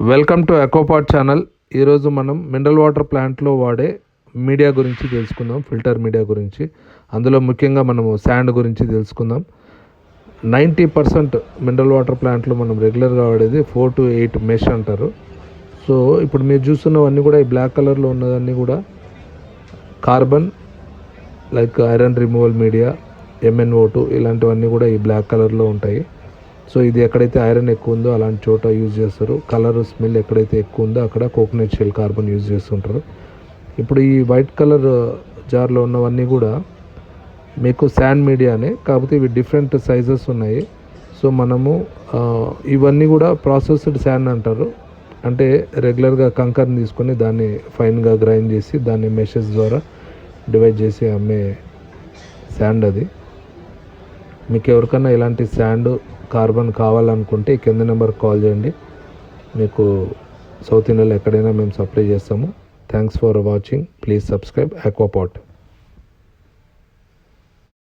Welcome to ఎకోపాట్ channel. ఈరోజు మనం mineral water ప్లాంట్లో వాడే మీడియా గురించి తెలుసుకుందాం ఫిల్టర్ మీడియా గురించి. అందులో ముఖ్యంగా మనము శాండ్ గురించి తెలుసుకుందాం. నైంటీ పర్సెంట్ మినరల్ వాటర్ ప్లాంట్లో మనం రెగ్యులర్గా వాడేది ఫోర్ టు ఎయిట్ మెష్ అంటారు. సో ఇప్పుడు మీరు చూస్తున్నవన్నీ కూడా ఈ బ్లాక్ కలర్లో ఉన్నవన్నీ కూడా carbon like iron removal media MNO two ఇలాంటివన్నీ కూడా ఈ బ్లాక్ కలర్లో ఉంటాయి. సో ఇది ఎక్కడైతే ఐరన్ ఎక్కువ ఉందో అలాంటి చోట యూజ్ చేస్తారు. కలర్ స్మెల్ ఎక్కడైతే ఎక్కువ ఉందో అక్కడ కోకోనట్ షెల్ కార్బన్ యూజ్ చేస్తుంటారు. ఇప్పుడు ఈ వైట్ కలర్ జార్లో ఉన్నవన్నీ కూడా మీకు శాండ్ మీడియానే కాకపోతే ఇవి డిఫరెంట్ సైజెస్ ఉన్నాయి. సో మనము ఇవన్నీ కూడా ప్రాసెస్డ్ శాండ్ అంటారు. అంటే రెగ్యులర్గా కంకర్ని తీసుకొని దాన్ని ఫైన్గా గ్రైండ్ చేసి దాన్ని మెషెస్ ద్వారా డివైడ్ చేసి అమ్మే శాండ్ అది. మీకు ఎవరికైనా ఇలాంటి శాండ్ కార్బన్ కావాలనుకుంటే ఈ కింద నెంబర్ కాల్ చేయండి. మీకు సౌత్ ఇండియాలో ఎక్కడైనా మేము సప్లై చేస్తాము. Thanks for watching please subscribe Aquapot